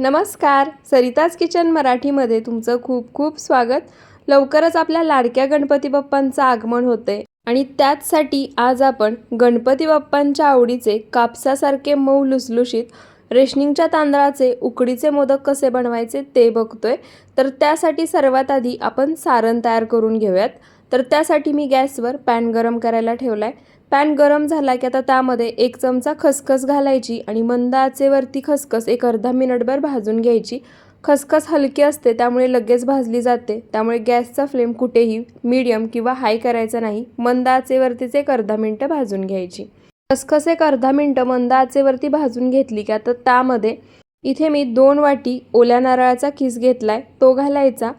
नमस्कार. सरिताज किचन मराठीमध्ये तुमचं खूप खूप स्वागत. लवकरच आपल्या लाडक्या गणपती बाप्पांचं आगमन होते आणि त्याचसाठी आज आपण गणपती बाप्पांच्या आवडीचे कापसासारखे मऊ लुसलुशीत रेशनिंगच्या तांदळाचे उकडीचे मोदक कसे बनवायचे ते बघतोय. तर त्यासाठी सर्वात आधी आपण सारण तयार करून घेऊयात. तर त्यासाठी मी गॅसवर पॅन गरम करायला ठेवला आहे पॅन गरम झाला की आता त्यामध्ये एक चमचा खसखस घालायची आणि मंद आचेवरती खसखस एक अर्धा मिनिटभर भाजून घ्यायची. खसखस हलकी असते त्यामुळे लगेच भाजली जाते. त्यामुळे गॅसचा फ्लेम कुठेही मीडियम किंवा हाय करायचा नाही. मंद आचेवरतीच एक अर्धा मिनटं भाजून घ्यायची. खसखस एक अर्धा मिनटं मंद आचेवरती भाजून घेतली की आता त्यामध्ये इथे मी दोन वाटी ओल्या नारळाचा किस घेतलाय तो घालायचा.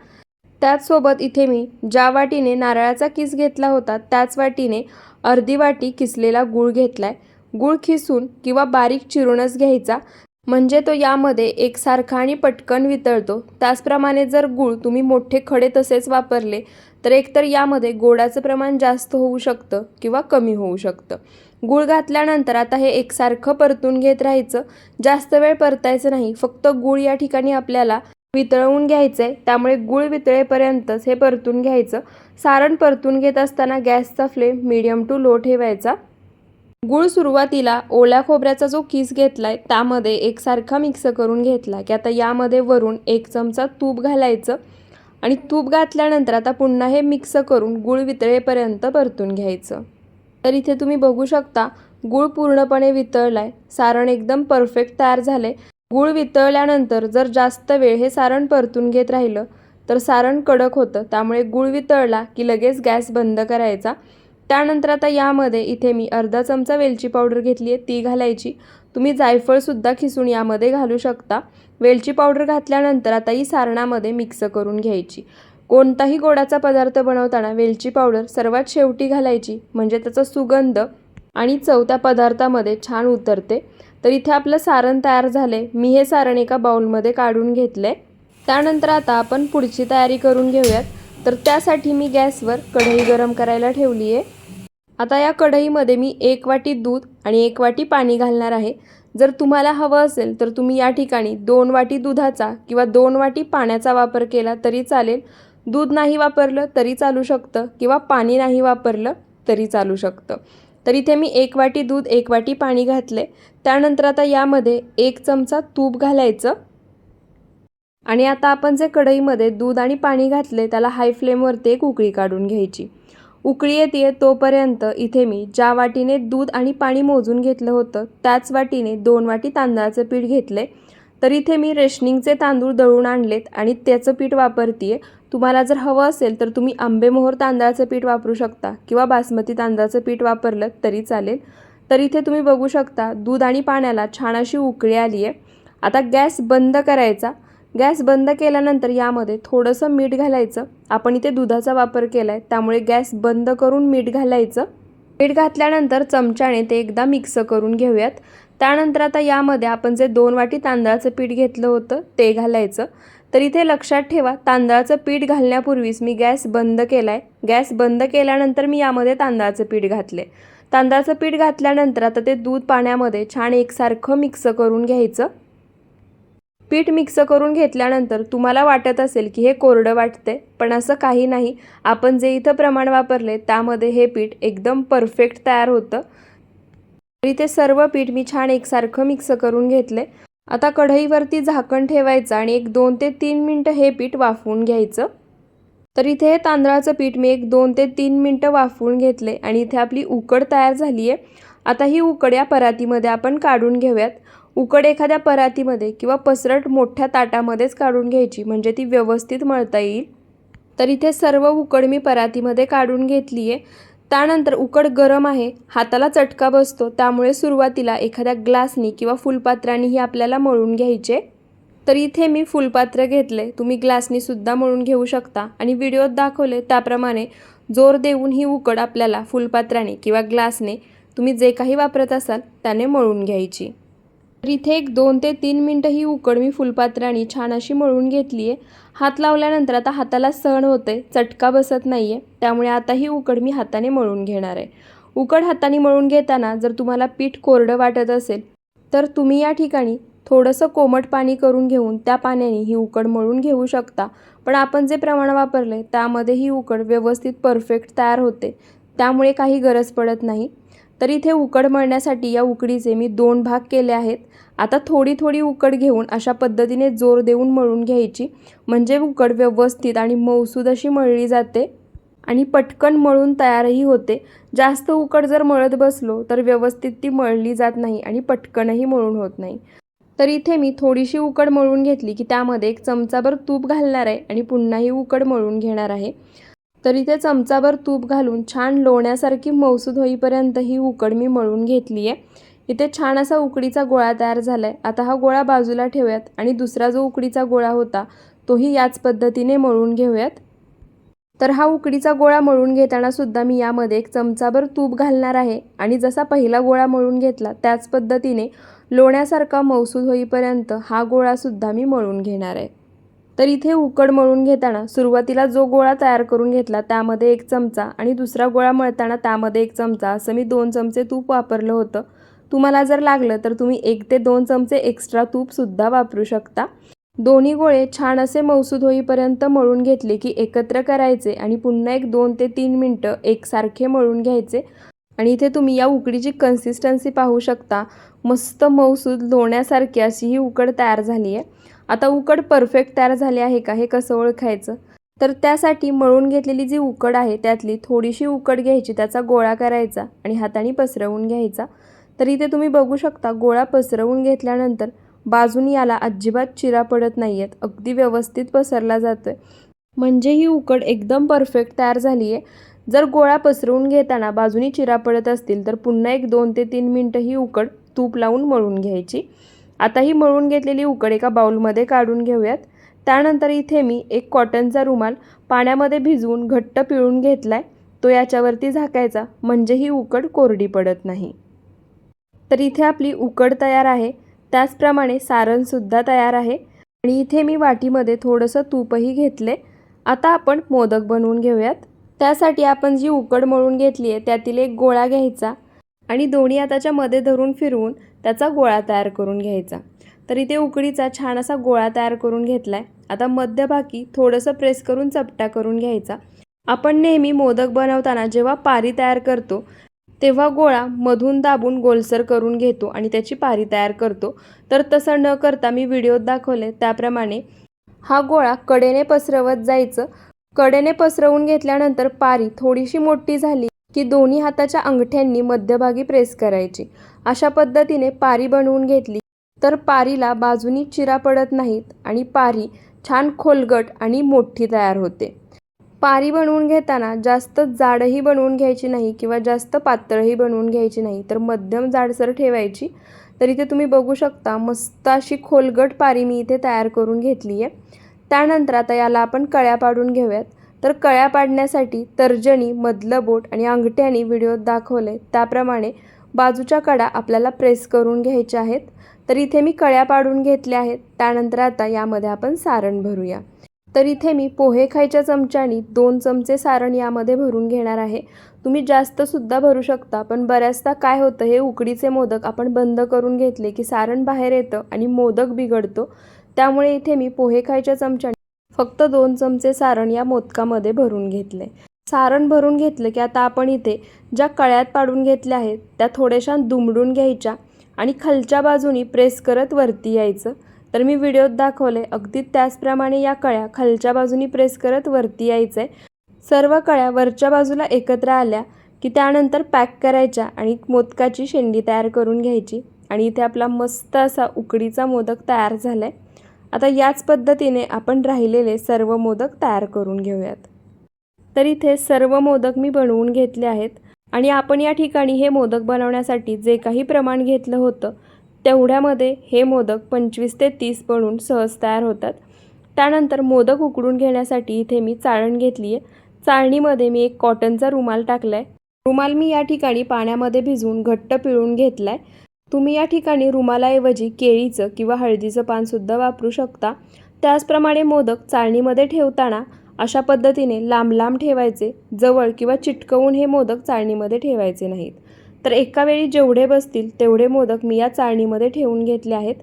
त्याचसोबत इथे मी ज्या वाटीने नारळाचा किस घेतला होता त्याच वाटीने अर्धी वाटी किसलेला गूळ घेतलाय. गूळ खिसून किंवा बारीक चिरूनच घ्यायचा. म्हणजे तो यामध्ये एकसारखा आणि पटकन वितळतो. त्याचप्रमाणे जर गूळ तुम्ही मोठे खडे तसेच वापरले तर एकतर यामध्ये गोडाचं प्रमाण जास्त होऊ शकतं किंवा कमी होऊ शकतं. गूळ घातल्यानंतर आता हे एकसारखं परतून घेत राहायचं. जास्त वेळ परतायचं नाही. फक्त गूळ या ठिकाणी आपल्याला वितळवून घ्यायचं. आहे त्यामुळे गूळ वितळेपर्यंतच हे परतून घ्यायचं. सारण परतून घेत असताना गॅसचा फ्लेम मीडियम टू लो ठेवायचा. गूळ सुरुवातीला ओल्या खोबऱ्याचा जो किस घेतला आहे त्यामध्ये एकसारखा मिक्स करून घेतला की आता यामध्ये वरून एक चमचा तूप घालायचं आणि तूप घातल्यानंतर आता पुन्हा हे मिक्स करून गूळ वितळेपर्यंत परतून घ्यायचं. तर इथे तुम्ही बघू शकता गूळ पूर्णपणे वितळलाय सारण एकदम परफेक्ट तयार झाले गूळ वितळल्यानंतर जर जास्त वेळ हे सारण परतून घेत राहिलं तर सारण कडक होतं. त्यामुळे गूळ वितळला की लगेच गॅस बंद करायचा. त्यानंतर आता यामध्ये इथे मी अर्धा चमचा वेलची पावडर घेतली आहे ती घालायची. तुम्ही जायफळसुद्धा खिसून यामध्ये घालू शकता. वेलची पावडर घातल्यानंतर आता ही सारणामध्ये मिक्स करून घ्यायची. कोणताही गोडाचा पदार्थ बनवताना वेलची पावडर सर्वात शेवटी घालायची म्हणजे त्याचा सुगंध आणि चव त्या पदार्थामध्ये छान उतरते. तर इथे आपलं सारण तयार झाले. मी हे सारण एका बाउलमध्ये काढून घेतले. त्यानंतर आता आपण पुढची तयारी करून घेऊयात. तर त्यासाठी मी गॅसवर कढई गरम करायला ठेवली आहे. आता या कढईमध्ये मी एक वाटी दूध आणि एक वाटी पाणी घालणार आहे. जर तुम्हाला हवं असेल तर तुम्ही या ठिकाणी दोन वाटी दुधाचा किंवा दोन वाटी पाण्याचा वापर केला तरी चालेल. दूध नाही वापरलं तरी चालू शकतं किंवा पाणी नाही वापरलं तरी चालू शकतं. तर इथे मी एक वाटी दूध एक वाटी पाणी घातले. त्यानंतर आता यामध्ये एक चमचा तूप घालायचं. आणि आता आपण जे कढईमध्ये दूध आणि पाणी घातले त्याला हाय फ्लेमवरती एक उकळी काढून घ्यायची. उकळी येते तोपर्यंत इथे मी ज्या वाटीने दूध आणि पाणी मोजून घेतलं होतं त्याच वाटीने दोन वाटी तांदळाचं पीठ घेतले. तर इथे मी रेशनिंगचे तांदूळ दळून आणलेत आणि त्याचं पीठ वापरते तुम्हाला जर हवं असेल तर तुम्ही आंबेमोहर तांदळाचं पीठ वापरू शकता किंवा बासमती तांदळाचं पीठ वापरलं तरी चालेल. तर इथे तुम्ही बघू शकता दूध आणि पाण्याला छान अशी उकळी आली आहे. आता गॅस बंद करायचा. गॅस बंद केल्यानंतर यामध्ये थोडंसं मीठ घालायचं. आपण इथे दुधाचा वापर केला आहे त्यामुळे गॅस बंद करून मीठ घालायचं. मीठ घातल्यानंतर चमच्याने ते एकदा मिक्स करून घेऊयात. त्यानंतर आता यामध्ये आपण जे दोन वाटी तांदळाचं पीठ घेतलं होतं ते घालायचं. तर इथे लक्षात ठेवा तांदळाचं पीठ घालण्यापूर्वीच मी गॅस बंद केला आहे गॅस बंद केल्यानंतर मी यामध्ये तांदळाचं पीठ घातले तांदळाचं पीठ घातल्यानंतर आता ते दूध पाण्यामध्ये छान एकसारखं मिक्स करून घ्यायचं. पीठ मिक्स करून घेतल्यानंतर तुम्हाला वाटत असेल की हे कोरडं वाटते पण असं काही नाही. आपण जे इथं प्रमाण वापरले त्यामध्ये हे पीठ एकदम परफेक्ट तयार होतं. तरी ते सर्व पीठ मी छान एकसारखं मिक्स करून घेतले आता कढईवरती झाकण ठेवायचं आणि एक दोन ते तीन मिनटं हे पीठ वाफवून घ्यायचं. तर इथे हे तांदळाचं पीठ मी एक दोन ते तीन मिनटं वाफवून घेतले आणि इथे आपली उकड तयार झाली आहे आता ही उकड या परातीमध्ये आपण काढून घेऊयात. उकड एखाद्या परातीमध्ये किंवा पसरट मोठ्या ताटामध्येच काढून घ्यायची म्हणजे ती व्यवस्थित मळता येईल. तर इथे सर्व उकड मी परातीमध्ये काढून घेतली आहे त्यानंतर उकड गरम आहे हाताला चटका बसतो त्यामुळे सुरुवातीला एखाद्या ग्लासनी किंवा फुलपात्रानेही आपल्याला मळून घ्यायचे. तर इथे मी फुलपात्र घेतले तुम्ही ग्लासनीसुद्धा मळून घेऊ शकता. आणि व्हिडिओत दाखवले त्याप्रमाणे जोर देऊन ही उकड आपल्याला फुलपात्राने किंवा ग्लासने तुम्ही जे काही वापरत असाल त्याने मळून घ्यायची. तर इथे एक दोन ते तीन मिनटं ही उकड मी फुलपात्राने छान अशी मळून घेतली आहे. हात लावल्यानंतर आता हाताला सहन होते चटका बसत नाही आहे त्यामुळे आता ही उकड मी हाताने मळून घेणार आहे. उकड हाताने मळून घेताना जर तुम्हाला पीठ कोरडं वाटत असेल तर तुम्ही या ठिकाणी थोडंसं कोमट पाणी करून घेऊन त्या पाण्याने ही उकड मळून घेऊ शकता. पण आपण जे प्रमाण वापरले त्यामध्ये ही उकड व्यवस्थित परफेक्ट तयार होते. त्यामुळे काही गरज पडत नाही. तर इथे उकड मळण्यासाठी या उकडीचे मी दोन भाग केले आहेत. आता थोडी थोडी उकड घेऊन अशा पद्धतीने जोर देऊन मळून घ्यायची. म्हणजे उकड व्यवस्थित आणि मौसूद अशी मळली जाते आणि पटकन मळून तयारही होते. जास्त उकड जर मळत बसलो तर व्यवस्थित ती मळली जात नाही आणि पटकनही मळून होत नाही. तर इथे मी थोडीशी उकड मळून घेतली की त्यामध्ये एक चमचाभर तूप घालणार आहे आणि पुन्हा ही उकड मळून घेणार आहे. तर इथे चमचाभर तूप घालून छान लोण्यासारखी मौसूद होईपर्यंत ही उकड मी मळून घेतली आहे इथे छान असा उकडीचा गोळा तयार झाला आहे आता हा गोळा बाजूला ठेवूयात आणि दुसरा जो उकडीचा गोळा होता तोही याच पद्धतीने मळून घेऊयात. तर हा उकडीचा गोळा मळून घेताना सुद्धा मी यामध्ये एक चमचाभर तूप घालणार आहे आणि जसा पहिला गोळा मळून घेतला त्याच पद्धतीने लोण्यासारखा मौसूद होईपर्यंत हा गोळासुद्धा मी मळून घेणार आहे. तर इथे उकड मळून घेताना सुरुवातीला जो गोळा तयार करून घेतला त्यामध्ये एक चमचा आणि दुसरा गोळा मळताना त्यामध्ये एक चमचा असं मी दोन चमचे तूप वापरलं होतं. तुम्हाला जर लागलं तर तुम्ही एक ते दोन चमचे एक्स्ट्रा तूपसुद्धा वापरू शकता. दोन्ही गोळे छान असे मौसूद होईपर्यंत मळून घेतले की एकत्र करायचे आणि पुन्हा एक दोन ते तीन मिनटं एकसारखे मळून घ्यायचे. आणि इथे तुम्ही या उकडीची कन्सिस्टन्सी पाहू शकता. मस्त मऊसूद लोण्यासारखी अशी ही उकड तयार झाली आहे आता उकड परफेक्ट तयार झाली आहे का? हे कसं ओळखायचं? तर त्यासाठी मळून घेतलेली जी उकड आहे त्यातली थोडीशी उकड घ्यायची त्याचा गोळा करायचा आणि हाताने पसरवून घ्यायचा. तर इथे तुम्ही बघू शकता गोळा पसरवून घेतल्यानंतर बाजून याला अजिबात चिरा पडत नाही आहेत अगदी व्यवस्थित पसरला जातो आहे म्हणजे ही उकड एकदम परफेक्ट तयार झाली आहे जर गोळा पसरवून घेताना बाजूनी चिरा पडत असतील तर पुन्हा एक दोन ते तीन मिनटं ही उकड तूप लावून मळून घ्यायची. आता ही मळून घेतलेली उकड एका बाउलमध्ये काढून घेऊयात. त्यानंतर इथे मी एक कॉटनचा रुमाल पाण्यामध्ये भिजवून घट्ट पिळून घेतला आहे तो याच्यावरती झाकायचा म्हणजे ही उकड कोरडी पडत नाही. तर इथे आपली उकड तयार आहे. त्याचप्रमाणे सारणसुद्धा तयार आहे. आणि इथे मी वाटीमध्ये थोडंसं तूपही घेतले आता आपण मोदक बनवून घेऊयात. त्यासाठी आपण जी उकड मळून घेतली आहे त्यातील एक गोळा घ्यायचा आणि दोन्ही हाताच्या मध्ये धरून फिरवून त्याचा गोळा तयार करून घ्यायचा. तर इथे उकडीचा छान असा गोळा तयार करून घेतला आहे आता मध्यभागी थोडंसं प्रेस करून चपटा करून घ्यायचा. आपण नेहमी मोदक बनवताना जेव्हा पारी तयार करतो तेव्हा गोळा मधून दाबून गोलसर करून घेतो आणि त्याची पारी तयार करतो. तर तसं न करता मी व्हिडिओत दाखवले त्याप्रमाणे हा गोळा कडेने पसरवत जायचं. कडेने पसरवून घेतल्यानंतर पारी थोडीशी मोठी झाली की दोन्ही हाताच्या अंगठ्यांनी मध्यभागी प्रेस करायची. अशा पद्धतीने पारी बनवून घेतली. तर पारीला बाजूनी चिरा पडत नाहीत आणि पारी छान खोलगट आणि मोठी तयार होते. पारी बनवून घेताना जास्त जाडही बनवून घ्यायची नाही किंवा जास्त पातळही बनवून घ्यायची नाही तर मध्यम जाडसर ठेवायची. तर इथे तुम्ही बघू शकता मस्त अशी खोलगट पारी मी इथे तयार करून घेतली आहे त्यानंतर आता याला आपण कळ्या पाडून घेऊयात. तर कळ्या पाडण्यासाठी तर्जनी मधलं बोट आणि अंगठ्याने व्हिडिओत दाखवले. त्याप्रमाणे बाजूच्या कडा आपल्याला प्रेस करून घ्यायच्या आहेत. तर इथे मी कळ्या पाडून घेतल्या आहेत. त्यानंतर आता यामध्ये आपण सारण भरूया. तर इथे मी पोहे खायच्या चमच्यानी दोन चमचे सारण यामध्ये भरून घेणार आहे. तुम्ही जास्तसुद्धा भरू शकता पण बऱ्याचदा काय होतं हे उकडीचे मोदक आपण बंद करून घेतले की सारण बाहेर येतं आणि मोदक बिघडतो. त्यामुळे इथे मी पोहे खायच्या चमच्याने फक्त दोन चमचे सारण या मोदकामध्ये भरून घेतले. सारण भरून घेतलं की आता आपण इथे ज्या कळ्यात पाडून घेतल्या आहेत त्या थोड्याशा दुमडून घ्यायच्या आणि खालच्या बाजूनी प्रेस करत वरती यायचं. तर मी व्हिडिओत दाखवले अगदी त्याचप्रमाणे या कळ्या खालच्या बाजूनी प्रेस करत वरती यायचं आहे सर्व कळ्या वरच्या बाजूला एकत्र आल्या की त्यानंतर पॅक करायच्या आणि मोदकाची शेंडी तयार करून घ्यायची आणि इथे आपला मस्त असा उकडीचा मोदक तयार झाला आहे आता याच पद्धतीने आपण राहिलेले सर्व मोदक तयार करून घेऊयात. तर इथे सर्व मोदक मी बनवून घेतले आहेत. आणि आपण या ठिकाणी हे मोदक बनवण्यासाठी जे काही प्रमाण घेतलं होतं तेवढ्यामध्ये हे मोदक पंचवीस ते तीस बनून सहज तयार होतात. त्यानंतर मोदक उकडून घेण्यासाठी इथे मी चाळण घेतली आहे चाळणीमध्ये मी एक कॉटनचा रुमाल टाकला आहे रुमाल मी या ठिकाणी पाण्यामध्ये भिजवून घट्ट पिळून घेतला आहे तुम्ही या ठिकाणी रुमालाऐवजी केळीचं किंवा हळदीचं पानसुद्धा वापरू शकता. त्याचप्रमाणे मोदक चाळणीमध्ये ठेवताना अशा पद्धतीने लांब लांब ठेवायचे जवळ किंवा चिटकवून हे मोदक चाळणीमध्ये ठेवायचे नाहीत. तर एका वेळी जेवढे बसतील तेवढे मोदक मी या चाळणीमध्ये ठेवून घेतले आहेत.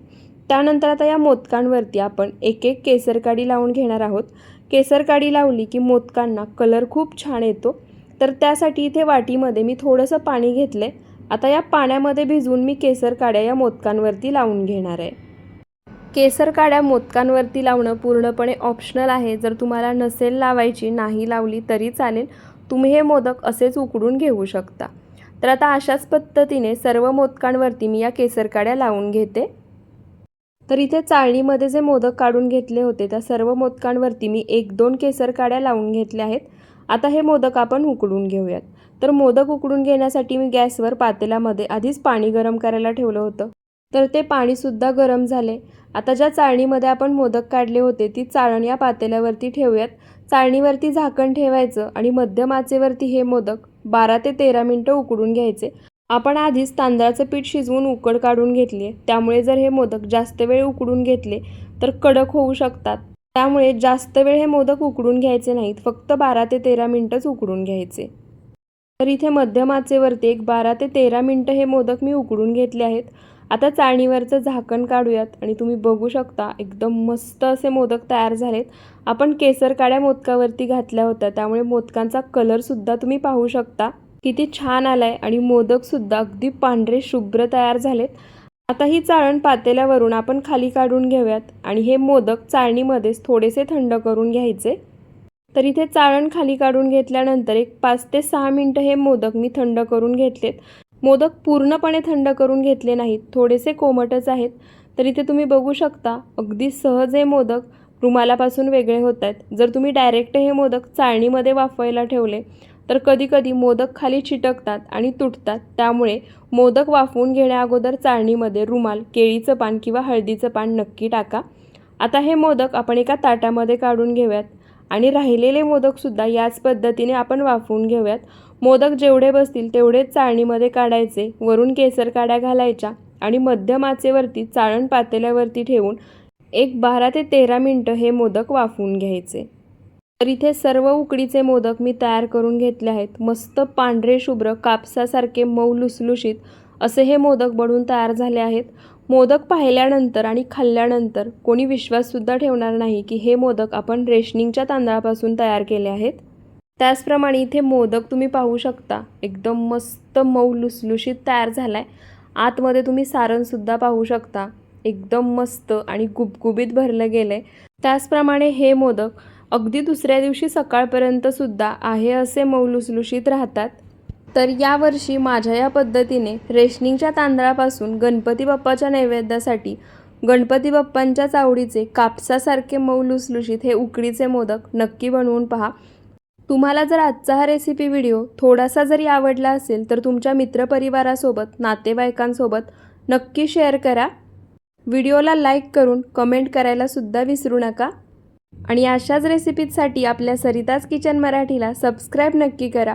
त्यानंतर आता या मोदकांवरती आपण एक एक केसर काडी लावून घेणार आहोत. केसर काडी लावली की मोदकांना कलर खूप छान येतो. तर त्यासाठी इथे वाटीमध्ये मी थोडंसं पाणी घेतलं आहे आता या पाण्यामध्ये भिजवून मी केसर काड्या या मोदकांवरती लावून घेणार आहे. केसर काड्या मोदकांवरती लावणं पूर्णपणे ऑप्शनल आहे. जर तुम्हाला नसेल लावायची नाही लावली तरी चालेल. तुम्ही हे मोदक असेच उकडून घेऊ शकता. तर आता अशाच पद्धतीने सर्व मोदकांवरती मी या केसर काड्या लावून घेते. तर इथे चाळणीमध्ये जे मोदक काढून घेतले होते त्या सर्व मोदकांवरती मी एक दोन केसर काड्या लावून घेतल्या आहेत. आता हे मोदक आपण उकडून घेऊयात. तर मोदक उकडून घेण्यासाठी मी गॅसवर पातेल्यामध्ये आधीच पाणी गरम करायला ठेवलं होतं. तर ते पाणीसुद्धा गरम झाले. आता ज्या चाळणीमध्ये आपण मोदक काढले होते ती चाळण या पातेल्यावरती ठेवूयात. चाळणीवरती झाकण ठेवायचं आणि मध्यम आचेवरती हे मोदक बारा ते तेरा मिनटं उकडून घ्यायचे. आपण आधीच तांदळाचं पीठ शिजवून उकड काढून घेतली आहे. त्यामुळे जर हे मोदक जास्त वेळ उकडून घेतले तर कडक होऊ शकतात. त्यामुळे जास्त वेळ हे मोदक उकडून घ्यायचे नाहीत फक्त बारा ते तेरा मिनटंच उकडून घ्यायचे. तर इथे मध्यम आचेवरती एक बारा ते तेरा मिनटं हे मोदक मी उकडून घेतले आहेत. आता चाळणीवरचं झाकण काढूयात आणि तुम्ही बघू शकता एकदम मस्त असे मोदक तयार झालेत. आपण केसर काड्या मोदकावरती घातल्या होत्या त्यामुळे मोदकांचा कलरसुद्धा तुम्ही पाहू शकता. किती छान आलाय आणि मोदकसुद्धा अगदी पांढरे शुभ्र तयार झालेत. आता ही चाळण पातेल्यावरून आपण खाली काढून घेऊयात आणि हे मोदक चाळणीमध्येच थोडेसे थंड करून घ्यायचे. तर इथे चाळण खाली काढून घेतल्यानंतर एक पाच ते सहा मिनटं हे मोदक मी थंड करून घेतलेत. मोदक पूर्णपणे थंड करून घेतले नाहीत. थोडेसे कोमटच आहेत. तर इथे तुम्ही बघू शकता. अगदी सहज हे मोदक रुमालापासून वेगळे होत आहेत. जर तुम्ही डायरेक्ट हे मोदक चाळणीमध्ये वाफवायला ठेवले तर कधीकधी मोदक खाली चिटकतात आणि तुटतात. त्यामुळे मोदक वाफवून घेण्याअगोदर चाळणीमध्ये रुमाल केळीचं पान किंवा हळदीचं पान नक्की टाका. आता हे मोदक आपण एका ताटामध्ये काढून घेऊयात. आणि राहिलेले मोदकसुद्धा याच पद्धतीने आपण वाफवून घेऊयात. मोदक जेवढे बसतील तेवढेच चाळणीमध्ये काढायचे वरून केसर काड्या घालायच्या आणि मध्यम आचेवरती चाळण पातेल्यावरती ठेवून एक बारा ते तेरा मिनटं हे मोदक वाफवून घ्यायचे. तर इथे सर्व उकडीचे मोदक मी तयार करून घेतले आहेत. मस्त पांढरे शुभ्र कापसासारखे मऊ लुसलुशीत असे हे मोदक बनवून तयार झाले आहेत. मोदक पाहिल्यानंतर आणि खाल्ल्यानंतर कोणी विश्वाससुद्धा ठेवणार नाही की हे मोदक आपण रेशनिंगच्या तांदळापासून तयार केले आहेत. त्याचप्रमाणे इथे मोदक तुम्ही पाहू शकता. एकदम मस्त मऊ लुसलुशीत तयार झाला आहे आतमध्ये तुम्ही सारणसुद्धा पाहू शकता. एकदम मस्त आणि गुबगुबीत भरलं गेलं आहे त्याचप्रमाणे हे मोदक अगदी दुसऱ्या दिवशी सकाळपर्यंतसुद्धा आहे असे मऊ लुसलुशीत राहतात. तर यावर्षी माझ्या या पद्धतीने रेशनिंगच्या तांदळापासून गणपती बाप्पाच्या नैवेद्यासाठी गणपती बाप्पांच्या चावडीचे कापसासारखे मऊ लुसलुशीत हे उकडीचे मोदक नक्की बनवून पहा. तुम्हाला जर आजचा हा रेसिपी व्हिडिओ थोडासा जरी आवडला असेल तर तुमच्या मित्रपरिवारासोबत नातेवाईकांसोबत नक्की शेअर करा. व्हिडिओला लाईक करून कमेंट करायला सुद्धा विसरू नका. आणि अशाच रेसिपीजसाठी आपल्या सरिताज किचन मराठीला सबस्क्राईब नक्की करा.